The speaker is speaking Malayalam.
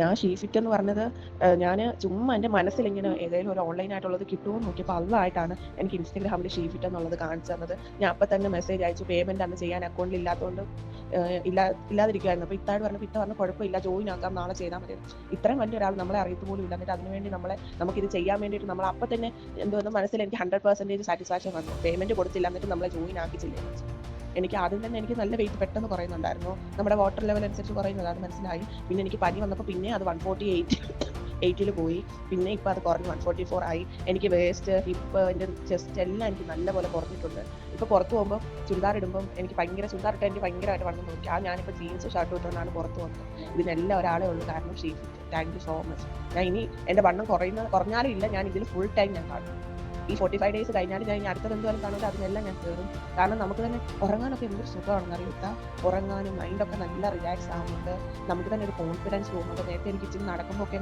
ഞാൻ ഷീഫിറ്റ് എന്ന് പറഞ്ഞത് ഞാൻ ചുമ്മാ എന്റെ മനസ്സിലിങ്ങനെ ഏതെങ്കിലും ഒരു ഓൺലൈൻ ആയിട്ടുള്ളത് കിട്ടുമോ നോക്കിയപ്പോൾ അതായിട്ടാണ് എനിക്ക് ഇൻസ്റ്റഗ്രാമിൽ ഷീഫിറ്റ് എന്നുള്ളത് കാണിച്ചു തന്നത്. ഞാൻ അപ്പം തന്നെ മെസ്സേജ് അയച്ചു പേയ്മെന്റ് അന്ന് ചെയ്യാൻ അക്കൗണ്ടിൽ ഇല്ലാത്തതുകൊണ്ട് ഇല്ല ഇല്ലാ ഇല്ലാതിരിക്കുമായിരുന്നു അപ്പോൾ ഇത്താഴ് പറഞ്ഞു ഇത്ത പറഞ്ഞു കുഴപ്പമില്ല ജോയിൻ ആക്കാം നാളെ ചെയ്താൽ മതി. ഇത്രയും വലിയ ഒരാൾ നമ്മളെ അറിയത്ത് പോലും ഇല്ല. എന്നിട്ട് അതിനുവേണ്ടി നമ്മളെ നമുക്കിത് ചെയ്യാൻ വേണ്ടിയിട്ട് നമ്മൾ അപ്പം തന്നെ എന്തോന്ന് മനസ്സിൽ എനിക്ക് ഹൺഡ്രഡ് പെർസെന്റേജ് സാറ്റിസ്ഫാക്ഷൻ വന്നു. പേയ്മെന്റ് കൊടുത്തില്ല എന്നിട്ട് നമ്മളെ ജോയിൻ ആക്കിച്ചില്ലേ. എനിക്ക് ആദ്യം തന്നെ എനിക്ക് നല്ല വെയിറ്റ് പെട്ടെന്ന് കുറയുന്നുണ്ടായിരുന്നു. നമ്മുടെ വാട്ടർ ലെവൽ അനുസരിച്ച് കുറയുന്നത് അത് മനസ്സിലായി. പിന്നെ എനിക്ക് പനി വന്നപ്പോൾ പിന്നെ അത് വൺ ഫോർട്ടി എയ്റ്റ് എയ്റ്റിൽ പോയി. പിന്നെ ഇപ്പോൾ അത് കുറഞ്ഞ് വൺ ഫോർട്ടി ഫോർ ആയി. എനിക്ക് വേസ്റ്റ് ഹിപ്പ് എന്റെ ചെസ്റ്റ് എല്ലാം എനിക്ക് നല്ലപോലെ കുറഞ്ഞിട്ടുണ്ട്. ഇപ്പോൾ പുറത്ത് പോകുമ്പോൾ ചുരിദാർ ഇടുമ്പോൾ എനിക്ക് ഭയങ്കര ചുരിദാർ ഇട്ടാൽ എനിക്ക് ഭയങ്കരമായിട്ട് വണ്ണം നോക്കി ആ ഞാനിപ്പോൾ ജീൻസ് ഷർട്ട് ഇട്ടുകൊണ്ടാണ് പുറത്ത് വന്നത് ഇതിനെല്ലാം ഒരാളെ ഉള്ളൂ. കാരണം she thank you so much ഞാൻ ഇനി എന്റെ വണ്ണം കുറയുന്ന കുറഞ്ഞാലും ഇല്ല. ഞാൻ ഇതിൽ ഫുൾ ടൈം ഞാൻ കാണും. ഈ ഫോർട്ടി ഫൈവ് ഡേയ്സ് കഴിഞ്ഞാൽ ഞാൻ അടുത്തത് എന്തുവരെ കാണുമല്ലോ അതിനെല്ലാം ഞാൻ കയറും കാരണം നമുക്ക് തന്നെ ഉറങ്ങാനൊക്കെ എന്തൊരു സുഖമാണെന്ന് അറിയുക ഉറങ്ങാനും മൈൻഡൊക്കെ നല്ല റിലാക്സ് ആവുന്നുണ്ട്. നമുക്ക് തന്നെ ഒരു കോൺഫിഡൻസ് തോന്നുന്നുണ്ട്. നേരത്തെ എനിക്ക് ഇച്ചിരി നടക്കുമ്പോൾ ഒക്കെ